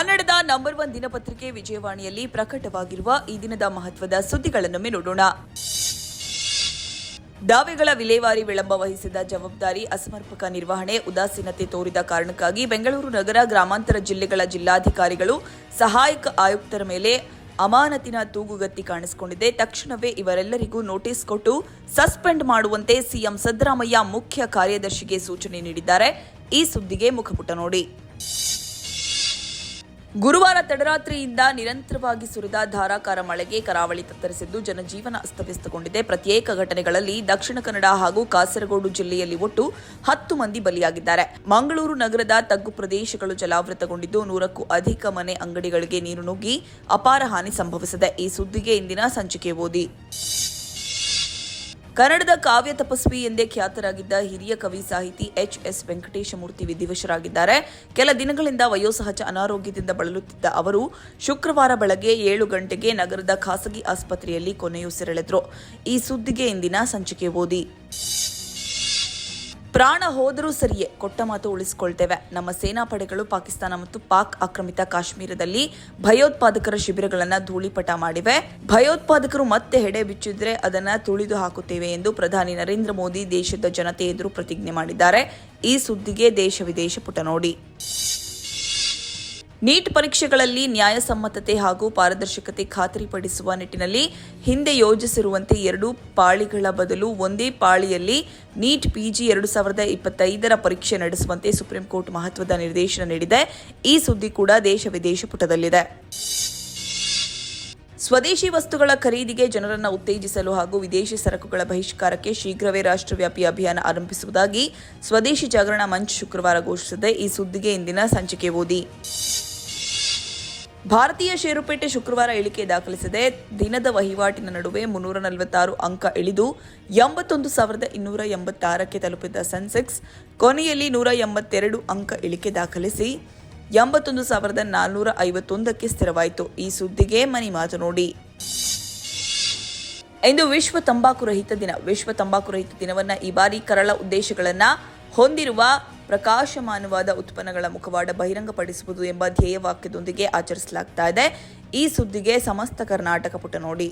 ಕನ್ನಡದ number one ದಿನಪತ್ರಿಕೆ ವಿಜಯವಾಣಿಯಲ್ಲಿ ಪ್ರಕಟವಾಗಿರುವ ಈ ದಿನದ ಮಹತ್ವದ ಸುದ್ದಿಗಳನ್ನೊಮ್ಮೆ ನೋಡೋಣ. ದಾವೆಗಳ ವಿಲೇವಾರಿ ವಿಳಂಬ ವಹಿಸಿದ ಜವಾಬ್ದಾರಿ ಅಸಮರ್ಪಕ ನಿರ್ವಹಣೆ ಉದಾಸೀನತೆ ತೋರಿದ ಕಾರಣಕ್ಕಾಗಿ ಬೆಂಗಳೂರು ನಗರ ಗ್ರಾಮಾಂತರ ಜಿಲ್ಲೆಗಳ ಜಿಲ್ಲಾಧಿಕಾರಿಗಳು ಸಹಾಯಕ ಆಯುಕ್ತರ ಮೇಲೆ ಅಮಾನತಿನ ತೂಗುಗತ್ತಿ ಕಾಣಿಸಿಕೊಂಡಿದೆ. ತಕ್ಷಣವೇ ಇವರೆಲ್ಲರಿಗೂ ನೋಟಿಸ್ ಕೊಟ್ಟು ಸಸ್ಪೆಂಡ್ ಮಾಡುವಂತೆ ಸಿಎಂ ಸಿದ್ದರಾಮಯ್ಯ ಮುಖ್ಯ ಕಾರ್ಯದರ್ಶಿಗೆ ಸೂಚನೆ ನೀಡಿದ್ದಾರೆ. ಈ ಸುದ್ದಿಗೆ ಮುಖಪುಟ ನೋಡಿ. ಗುರುವಾರ ತಡರಾತ್ರಿಯಿಂದ ನಿರಂತರವಾಗಿ ಸುರಿದ ಧಾರಾಕಾರ ಮಳೆಗೆ ಕರಾವಳಿ ತತ್ತರಿಸಿದ್ದು ಜನಜೀವನ ಅಸ್ತವ್ಯಸ್ತಗೊಂಡಿದೆ. ಪ್ರತ್ಯೇಕ ಘಟನೆಗಳಲ್ಲಿ ದಕ್ಷಿಣ ಕನ್ನಡ ಹಾಗೂ ಕಾಸರಗೋಡು ಜಿಲ್ಲೆಯಲ್ಲಿ ಒಟ್ಟು ಹತ್ತು ಮಂದಿ ಬಲಿಯಾಗಿದ್ದಾರೆ. ಮಂಗಳೂರು ನಗರದ ತಗ್ಗು ಪ್ರದೇಶಗಳು ಜಲಾವೃತಗೊಂಡಿದ್ದು ನೂರಕ್ಕೂ ಅಧಿಕ ಮನೆ ಅಂಗಡಿಗಳಿಗೆ ನೀರು ನುಗ್ಗಿ ಅಪಾರ ಹಾನಿ ಸಂಭವಿಸಿದೆ. ಈ ಸುದ್ದಿಗೆ ಇಂದಿನ ಸಂಚಿಕೆ ಓದಿ. ಕನ್ನಡದ ಕಾವ್ಯ ತಪಸ್ವಿ ಎಂದೇ ಖ್ಯಾತರಾಗಿದ್ದ ಹಿರಿಯ ಕವಿ ಸಾಹಿತಿ ಎಚ್ ಎಸ್ ವೆಂಕಟೇಶಮೂರ್ತಿ ವಿಧಿವಶರಾಗಿದ್ದಾರೆ. ಕೆಲ ದಿನಗಳಿಂದ ವಯೋಸಹಜ ಅನಾರೋಗ್ಯದಿಂದ ಬಳಲುತ್ತಿದ್ದ ಅವರು ಶುಕ್ರವಾರ ಬೆಳಗ್ಗೆ ಏಳು ಗಂಟೆಗೆ ನಗರದ ಖಾಸಗಿ ಆಸ್ಪತ್ರೆಯಲ್ಲಿ ಕೊನೆಯುಸಿರೆಳೆದರು. ಈ ಸುದ್ದಿಗೆ ಇಂದಿನ ಸಂಚಿಕೆ ಓದಿ. ಪ್ರಾಣ ಹೋದರೂ ಸರಿಯೇ, ಕೊಟ್ಟ ಮಾತು ಉಳಿಸಿಕೊಳ್ತೇವೆ. ನಮ್ಮ ಸೇನಾಪಡೆಗಳು ಪಾಕಿಸ್ತಾನ ಮತ್ತು ಪಾಕ್ ಆಕ್ರಮಿತ ಕಾಶ್ಮೀರದಲ್ಲಿ ಭಯೋತ್ಪಾದಕರ ಶಿಬಿರಗಳನ್ನು ಧೂಳಿಪಟ ಮಾಡಿವೆ. ಭಯೋತ್ಪಾದಕರು ಮತ್ತೆ ಹೆಡೆ ಬಿಚ್ಚಿದ್ರೆ ಅದನ್ನ ತುಳಿದು ಹಾಕುತ್ತೇವೆ ಎಂದು ಪ್ರಧಾನಿ ನರೇಂದ್ರ ಮೋದಿ ದೇಶದ ಜನತೆ ಎದುರು ಪ್ರತಿಜ್ಞೆ ಮಾಡಿದ್ದಾರೆ. ಈ ಸುದ್ದಿಗೆ ದೇಶ ವಿದೇಶ ಪುಟ ನೋಡಿ. ನೀಟ್ ಪರೀಕ್ಷೆಗಳಲ್ಲಿ ನ್ಯಾಯಸಮ್ಮತತೆ ಹಾಗೂ ಪಾರದರ್ಶಕತೆ ಖಾತರಿಪಡಿಸುವ ನಿಟ್ಟಿನಲ್ಲಿ ಹಿಂದೆ ಯೋಜಿಸಿರುವಂತೆ ಎರಡು ಪಾಳಿಗಳ ಬದಲು ಒಂದೇ ಪಾಳಿಯಲ್ಲಿ ನೀಟ್ ಪಿಜಿ ಎರಡು ಸಾವಿರದ ಇಪ್ಪತ್ತೈದರ ಪರೀಕ್ಷೆ ನಡೆಸುವಂತೆ ಸುಪ್ರೀಂ ಕೋರ್ಟ್ ಮಹತ್ವದ ನಿರ್ದೇಶನ ನೀಡಿದೆ. ಈ ಸುದ್ದಿ ಕೂಡ ದೇಶ ವಿದೇಶ ಪುಟದಲ್ಲಿದೆ. ಸ್ವದೇಶಿ ವಸ್ತುಗಳ ಖರೀದಿಗೆ ಜನರನ್ನು ಉತ್ತೇಜಿಸಲು ಹಾಗೂ ವಿದೇಶಿ ಸರಕುಗಳ ಬಹಿಷ್ಕಾರಕ್ಕೆ ಶೀಘ್ರವೇ ರಾಷ್ಟ್ರವ್ಯಾಪಿ ಅಭಿಯಾನ ಆರಂಭಿಸುವುದಾಗಿ ಸ್ವದೇಶಿ ಜಾಗರಣ ಮಂಚ್ ಶುಕ್ರವಾರ ಘೋಷಿಸಿದೆ. ಈ ಸುದ್ದಿಗೆ ಇಂದಿನ ಸಂಚಿಕೆ ಓದಿ. ಭಾರತೀಯ ಷೇರುಪೇಟೆ ಶುಕ್ರವಾರ ಇಳಿಕೆ ದಾಖಲಿಸಿದೆ ದಿನದ ವಹಿವಾಟಿನ ನಡುವೆ ಮುನ್ನೂರ ನಲವತ್ತಾರು ಅಂಕ ಇಳಿದು ಎಂಬತ್ತೊಂದು ಸಾವಿರದ ಇನ್ನೂರ ಎಂಬತ್ತಾರಕ್ಕೆ ತಲುಪಿದ್ದ ಸೆನ್ಸೆಕ್ಸ್ ಕೊನೆಯಲ್ಲಿ ನೂರ ಎಂಬತ್ತೆರಡು ಅಂಕ ಇಳಿಕೆ ದಾಖಲಿಸಿ ಎಂಬತ್ತೊಂದು ಸಾವಿರದ ನಾನ್ನೂರ ಐವತ್ತೊಂದಕ್ಕೆ ಸ್ಥಿರವಾಯಿತು. ಈ ಸುದ್ದಿಗೆ ಮನಿ ಮಾತು ನೋಡಿ. ಇಂದು ವಿಶ್ವ ತಂಬಾಕು ರಹಿತ ದಿನ. ವಿಶ್ವ ತಂಬಾಕು ರಹಿತ ದಿನವನ್ನ ಈ ಬಾರಿ ಕರಳ ಉದ್ದೇಶಗಳನ್ನ ಹೊಂದಿರುವ ಪ್ರಕಾಶಮಾನವಾದ ಉತ್ಪನ್ನಗಳ ಮುಖವಾಡ ಬಹಿರಂಗಪಡಿಸುವುದು ಎಂಬ ಧ್ಯೇಯವಾಕ್ಯದೊಂದಿಗೆ ಆಚರಿಸಲಾಗ್ತಾ ಇದೆ. ಈ ಸುದ್ದಿಗೆ ಸಮಸ್ತ ಕರ್ನಾಟಕ ಪುಟ ನೋಡಿ.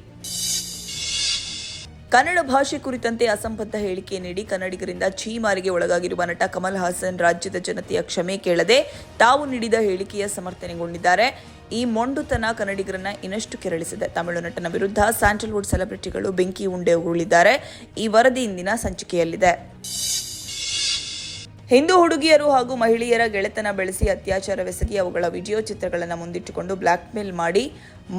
ಕನ್ನಡ ಭಾಷೆ ಕುರಿತಂತೆ ಅಸಂಬದ್ಧ ಹೇಳಿಕೆ ನೀಡಿ ಕನ್ನಡಿಗರಿಂದ ಛೀಮಾರಿಗೆ ಒಳಗಾಗಿರುವ ನಟ ಕಮಲ್ ಹಾಸನ್ ರಾಜ್ಯದ ಜನತೆಯ ಕ್ಷಮೆ ಕೇಳದೆ ತಾವು ನೀಡಿದ ಹೇಳಿಕೆಯ ಸಮರ್ಥನೆಗೊಂಡಿದ್ದಾರೆ. ಈ ಮೊಂಡುತನ ಕನ್ನಡಿಗರನ್ನ ಇನ್ನಷ್ಟು ಕೆರಳಿಸಿದೆ. ತಮಿಳು ನಟನ ವಿರುದ್ಧ ಸ್ಯಾಂಡಲ್ವುಡ್ ಸೆಲೆಬ್ರಿಟಿಗಳು ಬೆಂಕಿ ಉಂಡೆ ಉರುಳಿದ್ದಾರೆ. ಈ ವರದಿ ಇಂದಿನ ಸಂಚಿಕೆಯಲ್ಲಿದೆ. ಹಿಂದೂ ಹುಡುಗಿಯರು ಹಾಗೂ ಮಹಿಳೆಯರ ಗೆಳೆತನ ಬೆಳೆಸಿ ಅತ್ಯಾಚಾರವೆಸಗಿ ಅವುಗಳ ವಿಡಿಯೋ ಚಿತ್ರಗಳನ್ನು ಮುಂದಿಟ್ಟುಕೊಂಡು ಬ್ಲ್ಯಾಕ್ಮೇಲ್ ಮಾಡಿ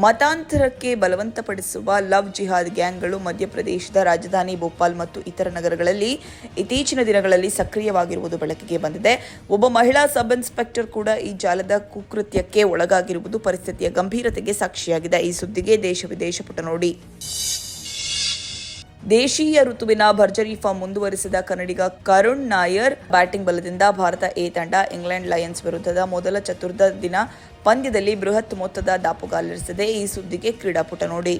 ಮತಾಂತರಕ್ಕೆ ಬಲವಂತಪಡಿಸುವ ಲವ್ ಜಿಹಾದ್ ಗ್ಯಾಂಗ್ಗಳು ಮಧ್ಯಪ್ರದೇಶದ ರಾಜಧಾನಿ ಭೋಪಾಲ್ ಮತ್ತು ಇತರ ನಗರಗಳಲ್ಲಿ ಇತ್ತೀಚಿನ ದಿನಗಳಲ್ಲಿ ಸಕ್ರಿಯವಾಗಿರುವುದು ಬೆಳಕಿಗೆ ಬಂದಿದೆ. ಒಬ್ಬ ಮಹಿಳಾ ಸಬ್ ಇನ್ಸ್ಪೆಕ್ಟರ್ ಕೂಡ ಈ ಜಾಲದ ಕುಕೃತ್ಯಕ್ಕೆ ಒಳಗಾಗಿರುವುದು ಪರಿಸ್ಥಿತಿಯ ಗಂಭೀರತೆಗೆ ಸಾಕ್ಷಿಯಾಗಿದೆ. ಈ ಸುದ್ದಿಗೆ ದೇಶ ವಿದೇಶ ಪುಟ ನೋಡಿ. ದೇಶೀಯ ಋತುವಿನ ಭರ್ಜರಿ ಫಾರ್ಮ್ ಮುಂದುವರಿಸಿದ ಕನ್ನಡಿಗ ಕರುಣ್ ನಾಯರ್. ಬ್ಯಾಟಿಂಗ್ ಬಲದಿಂದ ಭಾರತ ಎ ತಂಡ ಇಂಗ್ಲೆಂಡ್ ಲಯನ್ಸ್ ವಿರುದ್ಧದ ಮೊದಲ ಚತುರ್ಥ ದಿನ ಪಂದ್ಯದಲ್ಲಿ ಬೃಹತ್ ಮೊತ್ತದ ದಾಪುಗಾಲಿರಿಸಿದೆ. ಈ ಸುದ್ದಿಗೆ ಕ್ರೀಡಾಪುಟ ನೋಡಿ.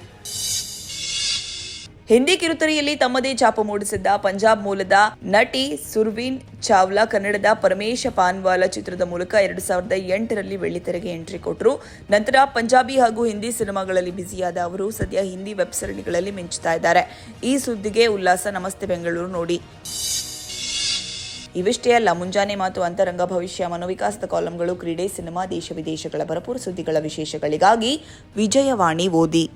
ಹಿಂದಿ ಕಿರುತೆರೆಯಲ್ಲಿ ತಮ್ಮದೇ ಛಾಪ ಮೂಡಿಸಿದ್ದ ಪಂಜಾಬ್ ಮೂಲದ ನಟಿ ಸುರ್ವೀನ್ ಚಾವ್ಲಾ ಕನ್ನಡದ ಪರಮೇಶ ಪಾನ್ವಾಲ ಚಿತ್ರದ ಮೂಲಕ ಎರಡು ಸಾವಿರದ ಎಂಟರಲ್ಲಿ ಬೆಳ್ಳಿತೆರೆಗೆ ಎಂಟ್ರಿ ಕೊಟ್ಟರು. ನಂತರ ಪಂಜಾಬಿ ಹಾಗೂ ಹಿಂದಿ ಸಿನಿಮಾಗಳಲ್ಲಿ ಬ್ಯುಸಿಯಾದ ಅವರು ಸದ್ಯ ಹಿಂದಿ ವೆಬ್ ಸರಣಿಗಳಲ್ಲಿ ಮಿಂಚುತ್ತಾ ಇದ್ದಾರೆ. ಈ ಸುದ್ದಿಗೆ ಉಲ್ಲಾಸ. ನಮಸ್ತೆ ಬೆಂಗಳೂರು ನೋಡಿ. ಇವಿಷ್ಟೇ ಅಲ್ಲ, ಮುಂಜಾನೆ ಮಾತು ಅಂತರಂಗ ಭವಿಷ್ಯ. ಮನೋವಿಕಾಸದ ಕಾಲಂಗಳು, ಕ್ರೀಡೆ, ಸಿನಿಮಾ, ದೇಶ ವಿದೇಶಗಳ ಭರಪೂರ ಸುದ್ದಿಗಳ ವಿಶೇಷಗಳಿಗಾಗಿ ವಿಜಯವಾಣಿ ಓದಿ.